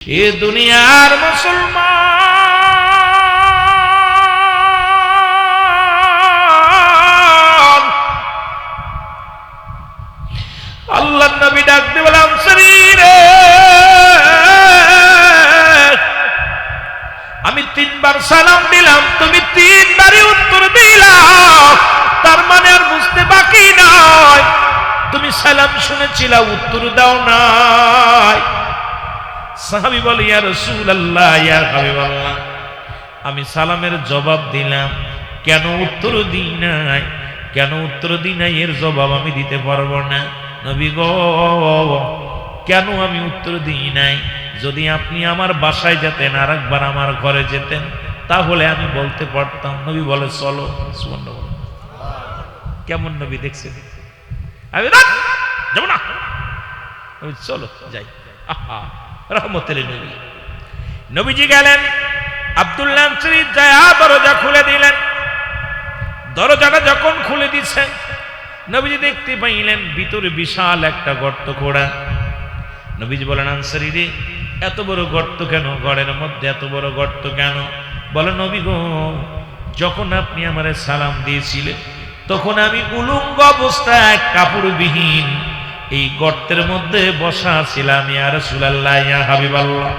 এ দুনিয়ার মুসলমান। আল্লাহ নবী ডাকতে বললাম শরীরে আমি তিনবার সালাম দিলাম, তুমি তিনবারই উত্তর দিলাম তার মানে আর বুঝতে বাকি নয় তুমি সালাম শুনেছিলা, উত্তর দাও নাই। সাহাবি বলে ইয়া রাসূলুল্লাহ ইয়া হাবিবাল্লাহ। আমি সালামের জবাব দিলাম কেন উত্তর দিই নাই? কেন উত্তর দিই নাই? এর জবাব আমি দিতে পারব না। নবী গো কেন আমি উত্তর দিই নাই? যদি আপনি আমার বাসায় যেতেন আর একবার আমার ঘরে যেতেন তাহলে আমি বলতে পারতাম। নবী বলে চলো। সুবর্ণ কেমন নবী দেখছেন? আমি "রাত, যাব না চলো যাই। আহা রহমতের নবী। নবীজি গেলেন আব্দুল্লাহ শরীফ যায় দরজা খুলে দিলেন। দরজাটা যখন খুলে দিচ্ছেন নবীজি দেখতে পাইলেন, ভিতরে বিশাল একটা গর্ত খোড়া। নবীজি বলেন, আনসারি রে, এত বড় গর্ত কেন? ঘরের মধ্যে এত বড় গর্ত কেন? বলে, নবী গো, যখন আপনি আমারে সালাম দিয়েছিলেন, তখন আমি উলঙ্গ অবস্থায় কাপড়বিহীন এই গর্তের মধ্যে বসা ছিলাম, ইয়া রাসূলুল্লাহ, ইয়া হাবিবাল্লাহ।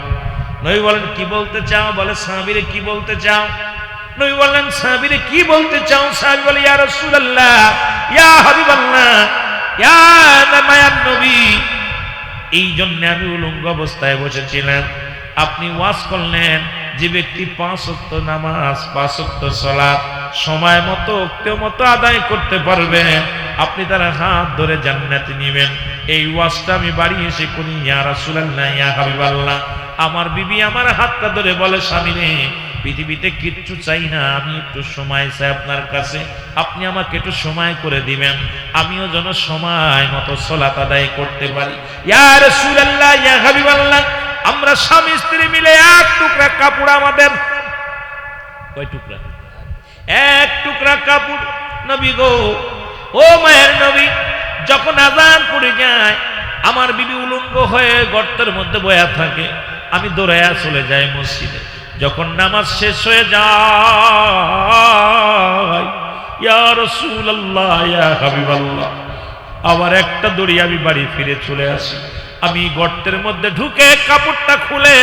নবী বলেন, কি বলতে চাও? বলে, সাহাবীরে কি বলতে চাও? নবী বললেন, সাহাবীরে কি বলতে চাও? সাহাবী বলে, ইয়া রাসূলুল্লাহ, ইয়া হাবিবাল্লাহ, ইয়া মায়ার নবী। এই জন্য আমি উলঙ্গ অবস্থায় বসেছিলাম। আপনি ওয়াজ করলেন, যে ব্যক্তি পাঁচ নামাজ, পাঁচ অক্ত সলাপ সময় মতো অক্তের মতো আদায় করতে পারবে। আপনি তারা হাত ধরে জান্নাতে নেবেন। এই ওয়াজটা আমি বাড়ি এসে করি, ইয়া রাসূলুল্লাহ, ইয়া হাবিবাল্লাহ। আমার বিবি আমার হাতটা ধরে বলে, স্বামী রে, পৃথিবীতে কিচ্ছু চাই না, আমি একটু সময় চাই আপনার কাছে। আপনি আমাকে একটু সময় করে দিবেন। আমিও যেন সময় মতো সলাত আদায় করতে পারি। ইয়া রাসূলুল্লাহ, ইয়া হাবিবাল্লাহ, আমরা স্বামী স্ত্রী মিলে এক টুকরা কাপড় আমাদের কয় টুকরা? এক টুকরা কাপড়। নবী গো, ও মায়ের নবী, যখন আজান পড়ে যায়, আমার বিবি উলঙ্গ হয়ে গর্তের মধ্যে বয়া থাকে। আমি দৌড়াইয়া চলে যাই মসজিদে। যখন নামাজ শেষ হয়ে যায় আবার একটা দড়ি আমি বাড়ি ফিরে চলে আসি। আমি গর্তের মধ্যে ঢুকে কাপড়টা খুলে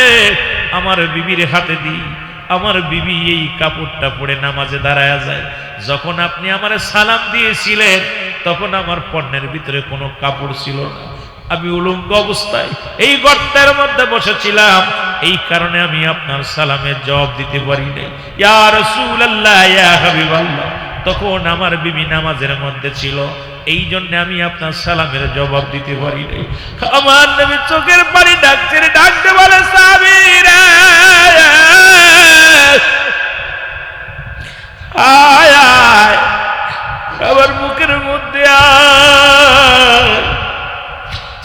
আমার বিবির হাতে দিই। আমার বিবি এই কাপড়টা পরে নামাজে দাঁড়ায় যায়। যখন আপনি আমার সালাম দিয়েছিলেন, তখন আমার পণ্যের ভিতরে কোনো কাপড় ছিল না। আমি উলঙ্গ অবস্থায় এই গর্তের মধ্যে বসেছিলাম। এই কারণে আমি আপনার সালামের জবাব দিতে পারি নাই। তখন আমার বিবি নামাজের মধ্যে ছিল। এই জন্য আমি আপনার সালামের জবাব দিতে পারি নাই। আমার চোখের পানি ডাকছে ডাকতে বলে, সাবিরা! আয় আয় আমার বুকের মধ্যে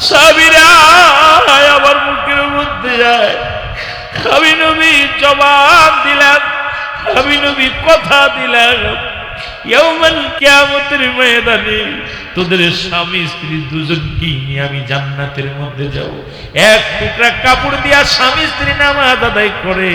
সাবিরা আমার বুকের মধ্যে আয়। আমি নবী জবাব দিলাম, আমি নবী কথা দিলাম। কিয়ামতের ময়দানে তোদের স্বামী, স্ত্রী দুজনকেই নিয়ে আমি জান্নাতের মধ্যে যাব। এক টুকরা কাপড় দিয়া স্বামী, স্ত্রী নামাজ আদায় করে,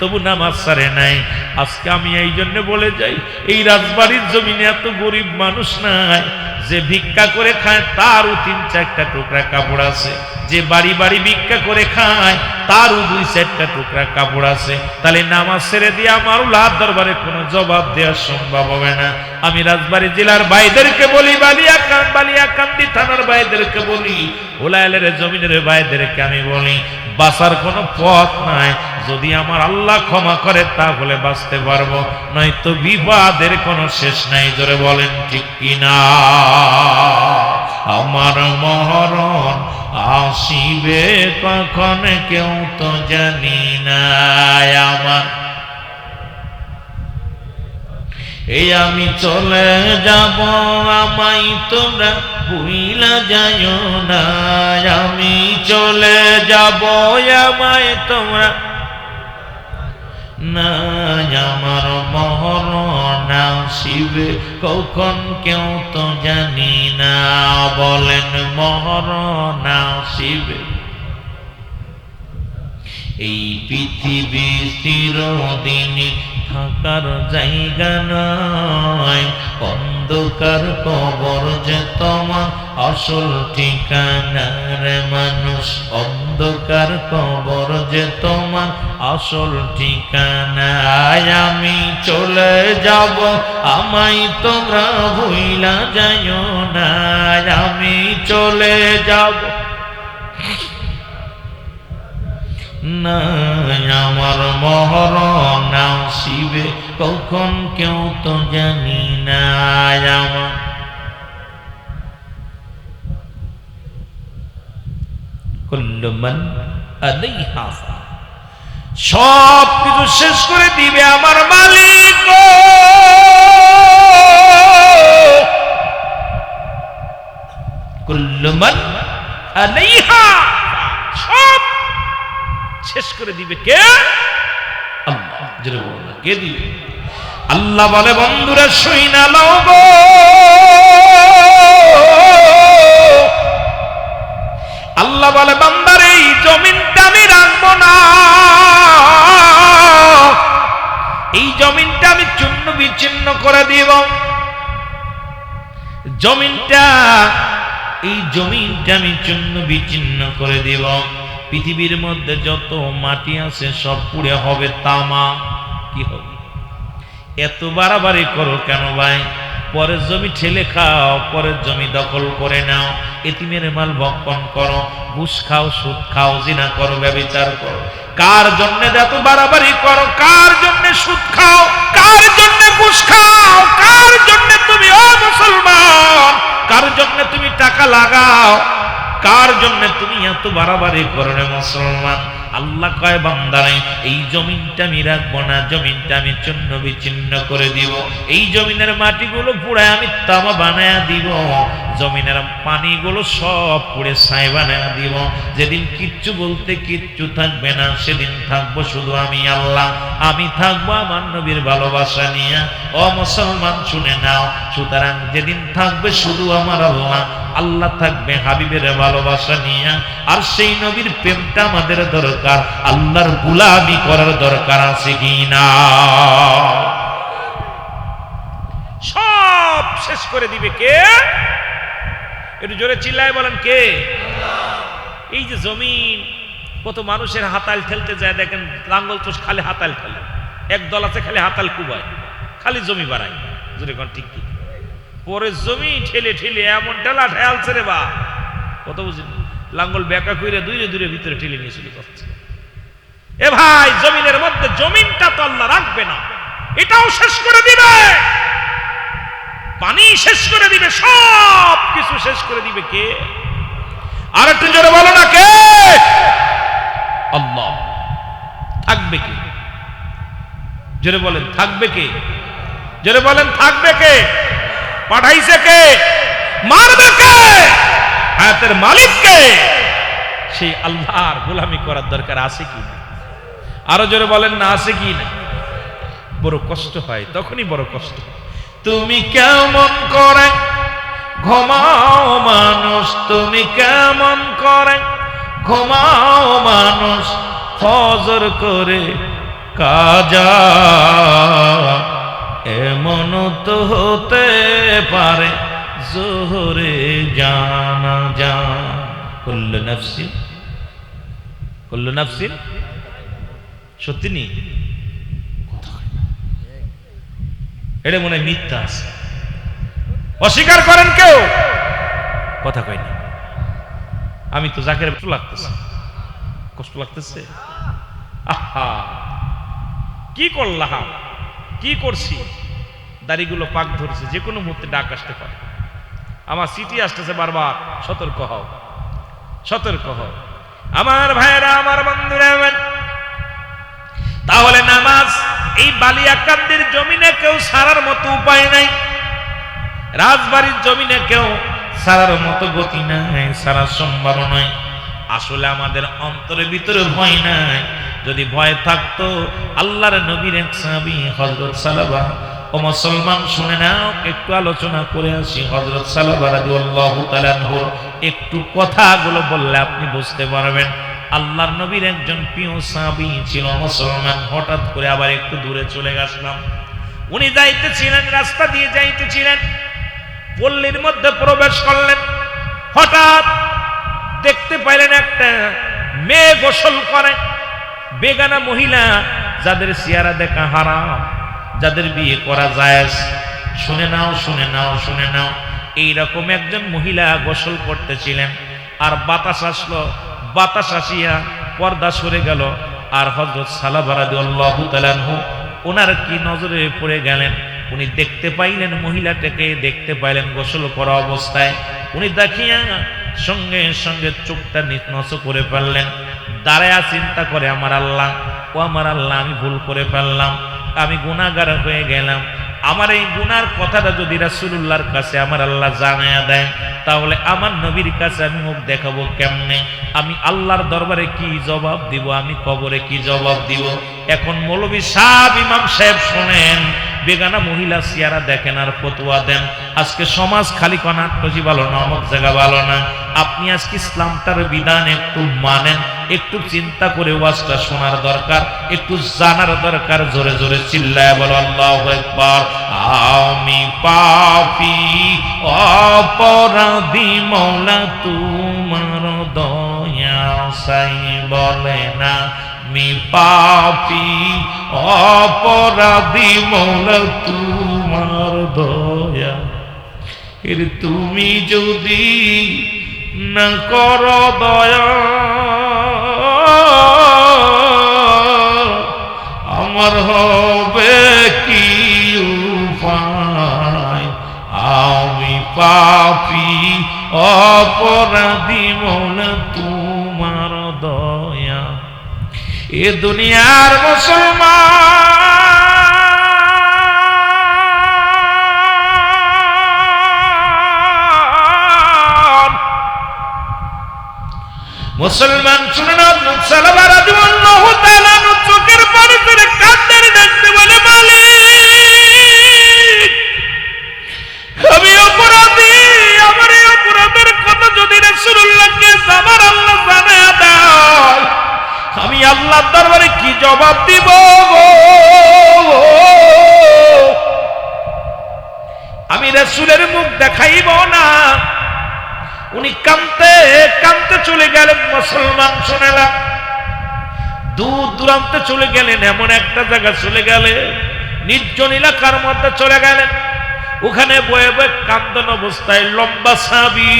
তবু নামাজ সারে নাই। আজকে আমি এই জন্য বলে যাই, এই রাজবাড়ির জমিনে এত গরিব মানুষ নাই, যে ভিক্ষা করে খায়, তারও তিন চারটা টুকরা কাপড় আছে। যে বাড়ি বাড়ি ভিক্ষা করে খায়, তারও দুই চারটা টুকরা কাপড় আছে। তাহলে নামাজ ছেড়ে দিয়ে আমার লাভ দরবারে কোনো জবাব দেওয়া সম্ভব হবে না। আমি রাজবাড়ি জেলার ভাইদেরকে বলি বালিয়াকান বালিয়াকান্দি থানার ভাইদেরকে বলি ওলাইলের জমিনের ভাইদেরকে আমি বলি, বাঁচার কোনো পথ নাই। যদি আমার আল্লাহ ক্ষমা করে, তাহলে বাঁচতে পারব। নয়তো বিবাদের কোনো শেষ নাই, জোরে বলেন ঠিক কিনা? আমার মহরণ আসিবে কখন, কেউ তো জানি না আমার এই আমি চলে যাব আমাই তোমরা ভুইলা যাইও না। আমি চলে যাব, আমায় তোমরা না। আমার মহরণ শিবে, কখন কেউ তো জানি না। বলেন মহরণ শিবে। এই পৃথিবী চিরদিন থাকার জায়গা নয়। অন্ধকার কবর যে তোমার আসল ঠিকানার মানুষ। অন্ধকার কবর যে তোমার আসল ঠিকানায় আমি চলে যাব। আমায় তোমরা ভুইলা যাইও না। আমি চলে যাব। না, আমার মহরণ শিবে কখন কেউ তো জানি না আমার। কুল্লু মান আলাইহা। সব কিছু শেষ করে দিবে আমার মালিক সব শেষ করে দিবে কে? আল্লাহ। কে দিবে? আল্লাহ বলে, বন্ধুরা, শুই না লও আল্লাহ বলে, বান্দার, এই জমিনটা আমি রাখব না। এই জমিনটা আমি চূর্ণ বিচ্ছিন্ন করে দিব। জমিনটা, এই জমিনটা আমি চূর্ণ বিচ্ছিন্ন করে দেব। পৃথিবীর মধ্যে যত মাটি আছে সব পুড়ে হবে তামা। কি হবে? এত বাড়াবাড়ি করো কেন ভাই? পরের জমি ঠেলে খাও, পরের জমি দখল করে নাও, এতিমের মাল ভক্ষণ করো, ঘুষ খাও, সুদ খাও, জিনা করো, ব্যবচার করো। কার জন্য এত বাড়াবাড়ি করো? কার জন্য সুদ খাও? কার জন্য ঘুষ খাও? কার জন্য তুমি ও মুসলমান? কার জন্য তুমি টাকা লাগাও? কার জন্য তুমি এত বাড়াবাড়ি করো মুসলমান? আল্লাহ কয় বান্দারে এই জমিনটা আমি রাখব না, জমিনটা আমি চূর্ণ বিচ্ছিন্ন করে দিব। এই জমিনের মাটিগুলো পুড়ায় আমি তামা বানায়া দিব। জমিনের পানিগুলো সব পুড়ে ছাই বানায়া দিব। যেদিন কিচ্ছু বলতে কিচ্ছু থাকবে না, সেদিন থাকব শুধু আমি আল্লাহ। আমি থাকব আমার নবীর ভালোবাসা নিয়ে। ও মুসলমান, শুনে নাও। সুতরাং যেদিন থাকবে শুধু আমার আল্লাহ। আল্লাহ থাকবে, হাবিবের ভালোবাসা নিয়ে। আর সেই নবীর প্রেমটা আমাদের দরকার, আল্লাহর গুলামি করার দরকার আছে কি না? সব শেষ করে দিবে কে? একটু জোরে চিল্লায় বলেন কে? এই যে জমিন, কত মানুষের হাতাল ঠেলতে যায়, দেখেন লাঙ্গল চোষ খালি হাতাল ঠেলে। এক দল আছে খালি হাতাল কুবায়, খালি জমি বাড়ায়। জোরে কোন ঠিক কি? পরে জমি ঠেলে ঠেলে এমন ঠেলা ঠেলছে রে বা কত বুঝিন লাঙ্গল বেকা কইরে দূরে দূরে ভিতরে ঠেলে নিয়ে চলে যাচ্ছে। এ ভাই, জমিনের মধ্যে জমিনটা তো আল্লাহ রাখবে না। এটাও শেষ করে দিবে। পানি শেষ করে দিবে সব কিছু শেষ করে দিবে কে? আর একটু জোরে বলো না কে? আল্লাহ। থাকবে কে? জোরে বলেন, থাকবে কে? জোরে বলেন, থাকবে কে? পাঠাইছে কে? মারবে কে? হায়াতের মালিক কে? সেই আল্লাহর গোলামি করার দরকার আছে কি না? আরও জোরে বলেন না, আছে কি না? বড় কষ্ট হয়, তখনই বড় কষ্ট। তুমি কেমন করে? ঘুমাও মানুষ, তুমি কেমন করে? ঘুমাও মানুষ, ফজর করে কাজা। এমন তো হতে পারে, জোহরে জানা যা কুল্লু নফসি কুল্লু নফসি? সত্যি নেই এটা মনে হয় মিথ্যা আছে। অস্বীকার করেন কেউ? কথা কয়নি আমি তো জাকের কষ্ট লাগতেছে। কষ্ট লাগতেছে? আহা! কি করলাম কি করছি? দাড়িগুলো পাক ধরছে যে কোনো মুহূর্তে ডাক আসতে পারে। আমার সিটি আসতেছে বারবার, সতর্ক হও। সতর্ক হও। আমার ভাইয়েরা, আমার বন্ধুরা, আমার তাহলে নামাজ এই বালিয়াকান্দির জমিনে কেউ সারার মতো উপায় নাই। রাজবাড়ির জমিনে কেউ সারার মতো গতি নাই সারা সম্ভব নয় আসলে আমাদের অন্তরের ভিতরে ভয় নাই। যদি ভয় থাকতো, আল্লাহর নবীর এক সাহাবী, হযরত সালাবা, ও মুসলমান শুনে নাও, একটু আলোচনা করে আসি। হযরত সালাবা রাদিয়াল্লাহু একটু কথাগুলো বললে আপনি বুঝতে পারবেন। আল্লাহর নবীর একজন প্রিয় সাহাবী ছিল মুসলমান। হঠাৎ করে আবার একটু দূরে চলে গেছিলাম উনি যাইতেছিলেন, রাস্তা দিয়ে যাইতেছিলেন। পল্লীর মধ্যে প্রবেশ করলেন। হঠাৎ দেখতে পাইলেন একটা মেয়ে গোসল করে। বেগানা মহিলা যাদের চেহারা দেখা হারাম, যাদের বিয়ে করা যায় শুনে নাও শুনে নাও শুনে নাও। এইরকম একজন মহিলা গোসল করতেছিলেন, আর বাতাস আসলো, বাতাস আসিয়া পর্দা সরে গেল, আর হজরত সালাবারাদি ওনার কি নজরে পড়ে গেলেন? উনি দেখতে পাইলেন মহিলাটাকে, দেখতে পাইলেন গোসল করা অবস্থায়। উনি দেখিয়া সঙ্গে সঙ্গে চোখটা নিতনস করে ফেললেন। দাঁড়ায়া চিন্তা করে, আমার আল্লাহ, ও আমার আল্লাহ, আমি ভুল করে ফেললাম, আমি গুণাগার হয়ে গেলাম। আমার এই গুনার কথাটা যদি রাসূলুল্লাহর কাছে আমার আল্লাহ জানায়া দেয় তাহলে আমার নবীর কাছে আমি মুখ দেখাবো কেমনে? আমি আল্লাহর দরবারে কি জবাব দিব? আমি কবরে কি জবাব দিব? এখন মৌলবী সাহেব, ইমাম সাহেব শোনেন বেগানা মহিলা সিয়ারা দেখেন আর ফতুয়া দেন। আজকে সমাজ খালি কনাট্টজি ভালো না, অমুক জায়গা ভালো না। আপনি আজকে ইসলামটার বিধান একটু মানেন, একটু চিন্তা করে ওয়াজটা শোনার দরকার, একটু জানার দরকার, জোরে জোরে চিল্লায় বলো, আল্লাহ একবার আমি পাপি, অপরাধী মৌলা, তোমার দয়া সাই বলে না। আমি পাপি, অপরাধী মৌলা তোমার দয়া। এর তুমি যদি না কর দয়া, আমার হবে কি উপায়? আমি পাপি, অপরাধী এ দুনিয়ার মুসলমান। মুসলমান শুনে সালাবার আদিমাল্লাহু তাআলা চোখের পানি ফেলে কাঁদতে দেখতে বলে, মালিক, আমি অপরাধী, আমার অপরাধের কথা যদি রাসূলুল্লাহকে আমার আল্লাহ আমি আল্লাহর দরবারে কি জবাব দিব আমি রাসূলের মুখ দেখাইব না। উনি কামতে কামতে চলে গেলেন, মুসলমান শোনালাম। দূর দূরান্তে চলে গেলেন, এমন একটা জায়গা চলে গেলে নির্জন এলাকার মধ্যে চলে গেলেন। ওখানে বয়ে বয়ে কান্দন অবস্থায়, লম্বা সাবি।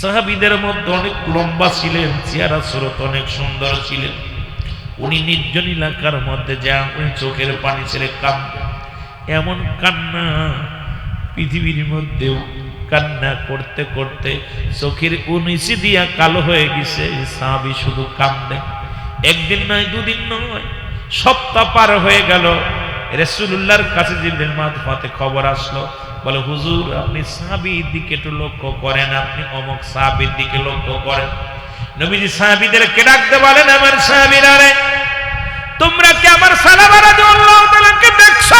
সাহাবিদের মধ্যে অনেক লম্বা ছিলেন, চেহারা স্রোত অনেক সুন্দর ছিলেন। উনি নির্জন এলাকার মধ্যে যা উনি চোখের পানি ছেড়ে কান্দন এমন কান্না পৃথিবীর মধ্যেও কান্না করতে করতে চোখের উনিশি দিয়া কালো হয়ে গেছে সাহাবি শুধু কান্দে একদিন নয়, দুদিন নয়, সপ্তাহ পার হয়ে গেল। রেসুল্লাহর কাছে মাতে খবর আসলো বলে, হুজুর, আপনি সাবির দিকে একটু লক্ষ্য করেন, আপনি অমক সাহাবির দিকে লক্ষ্য করেন। নবীজি সাহাবিদেরকে ডাকতে বলেন, আমার সাহাবিরা রে তোমরা কি আমার সালাবারা কে দেখছ?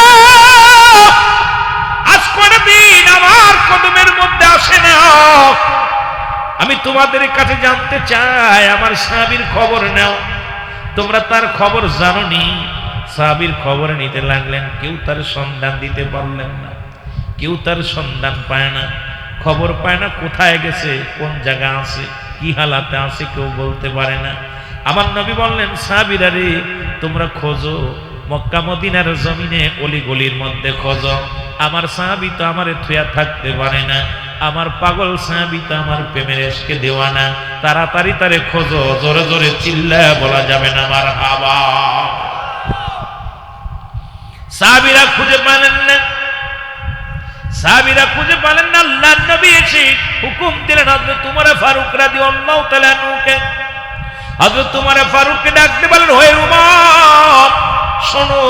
আজ দিন আমার কদমের মধ্যে আসে না। আমি তোমাদের কাছে জানতে চাই, আমার সাহাবির খবর নাও। তোমরা তার খবর জানোনি সাহাবির খবর নিতে লাগলেন, কেউ তার সন্ধান দিতে পারলেন না। কেউ তার সন্ধান পায় না, খবর পায় না কোথায় গেছে, কোন জায়গা আছে, কি হালাতে আছে কেউ বলতে পারে না। আমার নবী বললেন, সাহাবিরা রে, তোমরা খোঁজো, মক্কা মদিনার জমিনে অলি গলির মধ্যে খোঁজো। আমার সাহাবি তো আমার থুয়া থাকতে পারে না, আমার পাগল সাহাবি তো আমার প্রেমের এসকে দেওয়া না তাড়াতাড়ি তারে খোঁজো, জোরে জোরে চিল্লা বলা যাবে না আমার হাবা সাহাবিরা খুঁজে পেলেন না। সাহাবিরা খুঁজে পেলেন না আল্লাহ নবী এসে হুকুম দিলেন, হযরত তোমার ফারুক রাদিয়াল্লাহু তাআলা নুকে হযরত তোমার ফারুককে ডাকতে বলেন হয়ে উমর, শোনো,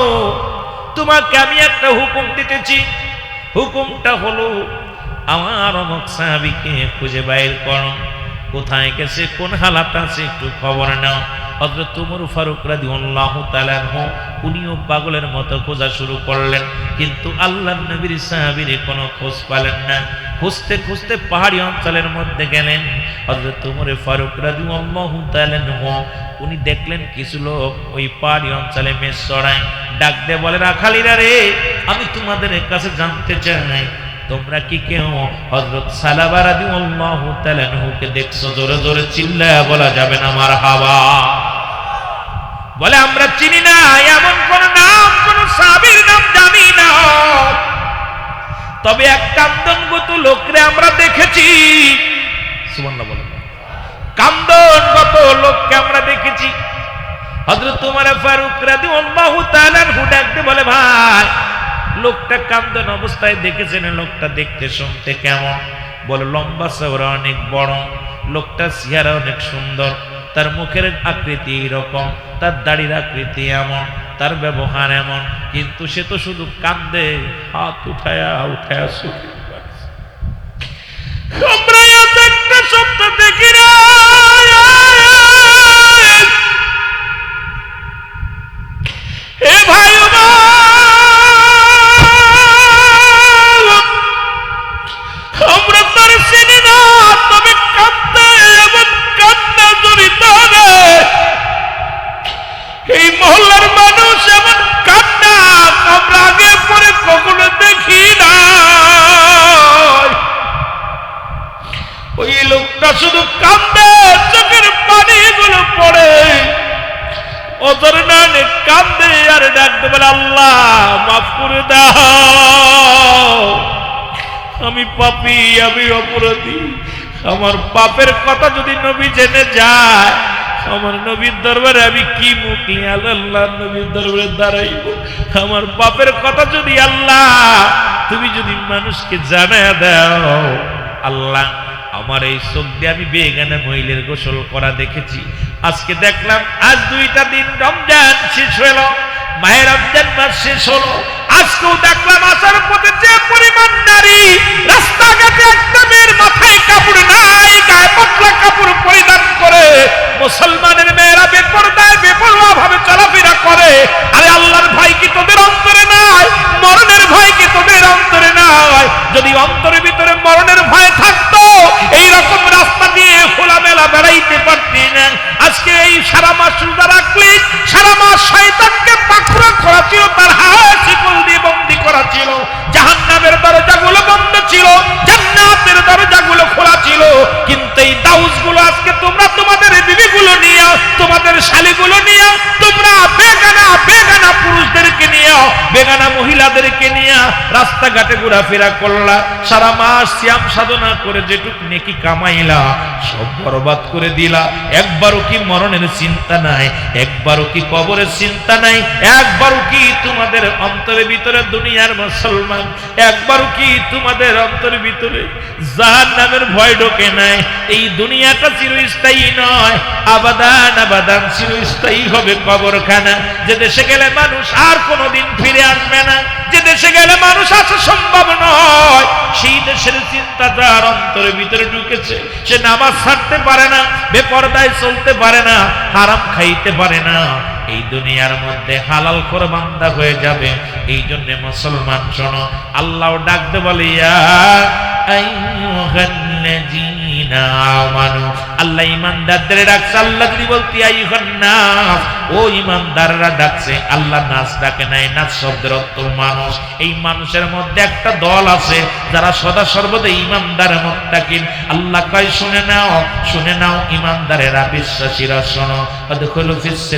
তোমাকে আমি একটা হুকুম দিতেছি। হুকুমটা হলো, আমার অমক সাহাবিকে খুঁজে বাইর করো। কোথায় গেছে? কোন হালাত আছে? একটু খবর নাও। হযরত উমর ফারুক রাদিয়াল্লাহু তাআলা উনিও পাগলের মতো খোঁজা শুরু করলেন। কিন্তু আল্লাহ নবীর সাহাবির কোনো খোঁজ পালেন না। খুঁজতে খুঁজতে পাহাড়ি অঞ্চলের মধ্যে গেলেন। হযরত উমরে ফারুক তাআলা আনহু, উনি দেখলেন কিছু লোক ওই পাহাড়ি অঞ্চলে মেষ চড়ায় ডাক দিয়ে বলে, রাখালিরা রে, আমি তোমাদের কাছে জানতে চাই তোমরা কি কেউ? হযরত সালাবা রাদিয়াল্লাহু তাআলা আনহুকে দেখছ, জোরে জোরে চিল্লায়া বলা যাবে না আমার হাওয়া বলে, আমরা চিনি না, এমন কোন নাম, কোন সাবির নাম জানি না। তবে এক কান্দনগত লোকরে আমরা দেখেছি। সুবহানাল্লাহ বলেন। কান্দনগত লোককে আমরা দেখেছি। হযরত উমর ফারুক রাদিয়াল্লাহু তাআলা আনহু ডাকতে বলে, ভাই, লোকটা কান্দন অবস্থায় দেখেছেন, লোকটা দেখতে শুনতে কেমন? বলে, লম্বা চওড়া অনেক বড় লোকটা চেহারা অনেক সুন্দর। তার মুখের আকৃতি এরকম, তার দাড়ির আকৃতি এমন, তার ব্যবহার এমন, কিন্তু সে তো শুধু কান্দে হাত উঠায়া উঠায়া সুখী। ওদের নানে কান্দে আর ডাকতে বলে, আল্লাহ, মাফ করে আমি পাপি, আমি অপরাধী। আমার পাপের কথা যদি নবী জেনে যায়, আমার নবীর দরবারে আমি কি মুখ? নিয়ে আল্লাহ, নবীর দরবারে দাঁড়াইব। আমার পাপের কথা যদি আল্লাহ, তুমি যদি মানুষকে জানায় দাও, আল্লাহ আমার এই চোখ দিয়ে আমি বেগানা মহিলের গোসল করা দেখেছি। আজকে দেখলাম, আজ দুইটা দিন রমজান শেষ হলো মায়ের রমজান মাস শেষ হলো। আজকেও দেখলাম আসার পথে যে পরিমাণ নারী, রাস্তাঘাটে একটা মেয়ের মাথায় কাপড় নাই, গায়ে পাতলা রাস্তাঘাটে ঘোরাফেরা করলা সারা মাস শ্যাম সাধনা করে যেটুক নেকি কামাইলা সব বরবাদ করে দিলা। একবারও কি মরণের চিন্তা নাই? একবারও কি কবরের চিন্তা নাই? একবারও কি তোমাদের অন্তরের ভিতরে দুনিয়ার মুসলমান? একবারও কি তোমাদের অন্তরের ভিতরে জাহান নামের ভয় ঢোকে নাই? এই দুনিয়াটা চিরস্থায়ী নয়। আবাদান আবাদান চিরস্থায়ী হবে কবরখানা। যে দেশে গেলে মানুষ আর কোনোদিন ফিরে আসবে না। যে দেশে গেলে মানুষ আসা সম্ভব নয়। সেই দেশের চিন্তা তার অন্তরের ভিতরে ঢুকেছে, সে নামাজ ছাড়তে পারে না, বেপরদায় চলতে পারে না, হারাম খাইতে পারে না। এই দুনিয়ার মধ্যে হালাল করে বান্দা হয়ে যাবে। এই জন্য মুসলমান, শোনো, আল্লাহ ডাকতে বলে আল্লাহ ইমানদারদের ডাকছে, আল্লাহ যদি বলতে হন নাস ও ইমানদাররা ডাকছে, আল্লাহ নাস ডাকে নাই নাস শব্দের অর্থ মানুষ। এই মানুষের মধ্যে একটা দল আছে, যারা সদা সর্বদা ইমানদার মুত্তাকিন। আল্লাহ কয়, শুনে নাও শুনে নাও, ইমানদারেরা বিশ্বাসীরা, শোনো। অদখলু ফিস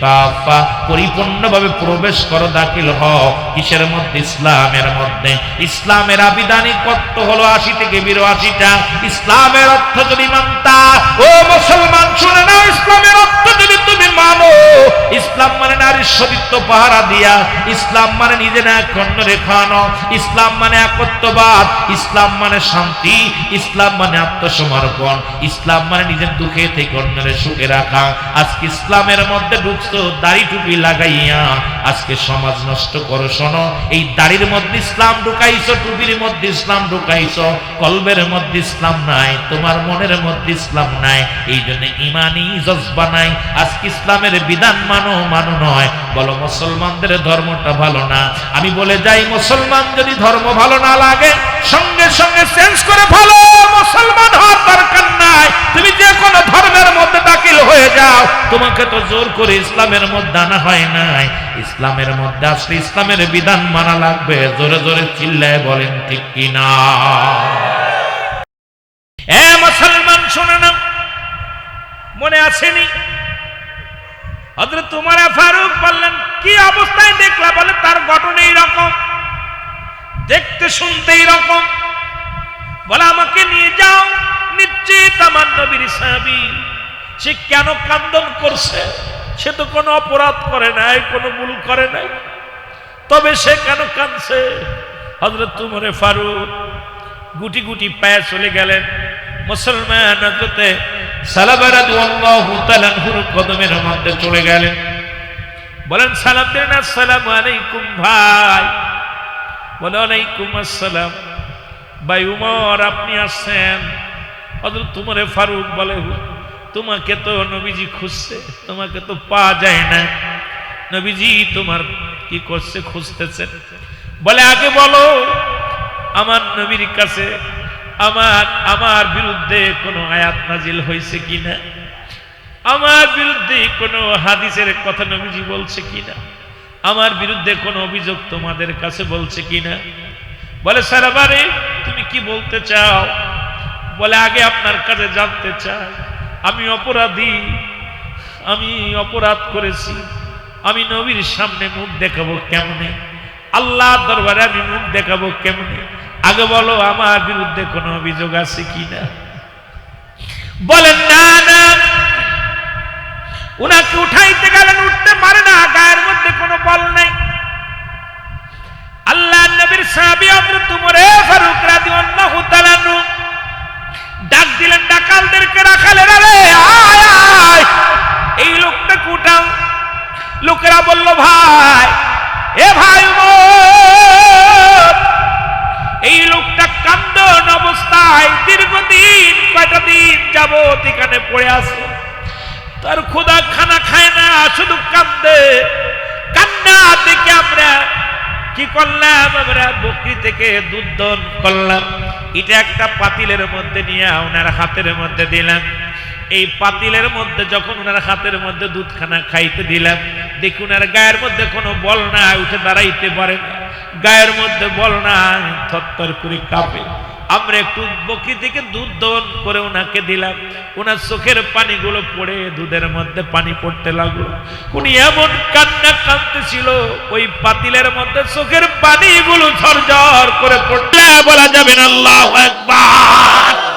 কাফা পরিপূর্ণভাবে প্রবেশ করো দাখিল হও কিসের মধ্যে? ইসলামের মধ্যে। ইসলামের আবিধানিক কত হলো আশি থেকে বিরাশিটা। ইসলামের অর্থ যদি মানতা, ও মুসলমান, শুনে নাও, ইসলামের অর্থ যদি তুমি মানো ইসলাম মানে নারীর সতীত্ব পাহারা দিয়া, ইসলাম মানে নিজে না রেখানো ইসলাম মানে একত্ববাদ, ইসলাম মানে শান্তি, ইসলাম মানে আত্মসমর্পণ, ইসলাম মানে নিজের দুঃখে থেকে সুখে রাখা। আজকে ইসলামের মধ্যে দাড়ি টুপি লাগাইয়া, আজকে সমাজ নষ্ট করো, শোনো, এই দাড়ির মধ্যে ইসলাম ঢুকাইছো, টুপির মধ্যে ইসলাম ঢুকাইছো, কলবের মধ্যে ইসলাম নাই, তোমার মনের মধ্যে ইসলাম নাই এই জন্য ইমানি জজবা নাই। আজকে ইসলামের বিধান মানো মানো নয়। বলো, মুসলমানদের ধর্মটা ভালো না? আমি বলে যাই, মুসলমান যদি ধর্ম ভালো না লাগে, সঙ্গে সঙ্গে চেঞ্জ করে ভালো, মুসলমান হওয়ার দরকার নাই। তুমি যে কোনো ধর্মের মধ্যে দাখিল হয়ে যাও। তোমাকে তো জোর করে ইসলামের মধ্যে আনা হয় নাই। ইসলামের মধ্যে আসলে ইসলামের বিধান মানা লাগবে। জোরে জোরে চিল্লায় বলেন, ঠিক কিনা? এ মুসলমান, শোনে না। মনে আসেনি? হজরত তোমার ফারুক বললেন, কি অবস্থায় দেখলা বলে তার গঠন এইরকম? দেখতে শুনতে এইরকম? বলে, আমাকে নিয়ে যাও, নিশ্চিত আমার নবীর সাহাবি। সে কেন কান্দন করছে? সে তো কোনো অপরাধ করে নাই, কোনো ভুল করে নাই। তবে সে কেন কাঁদছে? হজরত তুমরে ফারুক গুটি গুটি পায়ে চলে গেলেন। মুসলমান হজরতে কদমের মধ্যে চলে গেলেন। বলেন, সালাম দিলেন আসসালামু আলাইকুম ভাই। বলে আলাইকুম আসসালাম। ভাই উমর, আপনি আসছেন? হযরত তুমরে ফারুক, বলে তোমাকে তো নবীজি খুঁজছে, তোমাকে তো পাওয়া যায় না। নবীজি তোমার কি করছে, খুঁজতেছেন? বলে, আগে বলো, আমার নবীর কাছে আমার আমার বিরুদ্ধে কোনো আয়াত নাজিল হয়েছে কিনা? আমার বিরুদ্ধে কোনো হাদিসের কথা নবীজি বলছে কিনা? আমার বিরুদ্ধে কোনো অভিযোগ তোমাদের কাছে বলছে কিনা? বলে সারাবারে তুমি কি বলতে চাও? বলে, আগে আপনার কাছে জানতে চাই। আমি অপরাধী। আমি অপরাধ করেছি। আমি নবীর সামনে মুখ দেখাবো কেমনে? আল্লাহ দরবারে আমি মুখ দেখাবো কেমনে? আগে বলো, আমার বিরুদ্ধে কোনো অভিযোগ আছে কিনা? বলেন, না না। উনাকে উঠাইতে গেলেন, উঠতে পারে না, গায়ের মধ্যে কোনো বল নাই। আল্লাহ নবীর সাহাবী হযরত উমরে ফারুক রাদিয়াল্লাহু তাআলা ডাক দিলেন, ডাকালদেরকে রাখালে রে আয় আয়। এই লোকটা উঠাও লোকেরা বলল, ভাই, এ ভাই এই লোকটা কান্দন অবস্থায় দীর্ঘদিন কয়টা দিন যাবত এখানে পড়ে আছে। তার খোদা খানা খায় না, শুধু কান্দে। কান্না দেখে আমরা কি করলাম? আমরা বকরি থেকে দুধ করলাম। এটা একটা পাতিলের মধ্যে নিয়ে ওনার হাতের মধ্যে দিলাম। এই পাতিলের মধ্যে যখন ওনার হাতের মধ্যে দুধখানা খাইতে দিলাম, দেখি ওনার গায়ের মধ্যে কোনো বল না উঠে দাঁড়াইতে পারে না। গায়ের মধ্যে বল না, থত্তর করে কাঁপে। আমরা একটু বকি থেকে দুধ দন করে ওনাকে দিলাম। ওনার চোখের পানিগুলো পড়ে দুধের মধ্যে পানি পড়তে লাগল। উনি এমন কান্না কাঁদতেছিল, ওই পাতিলের মধ্যে চোখের পানিগুলো ঝরঝর করে পড়তে, বলা যাবে না, আল্লাহ একবার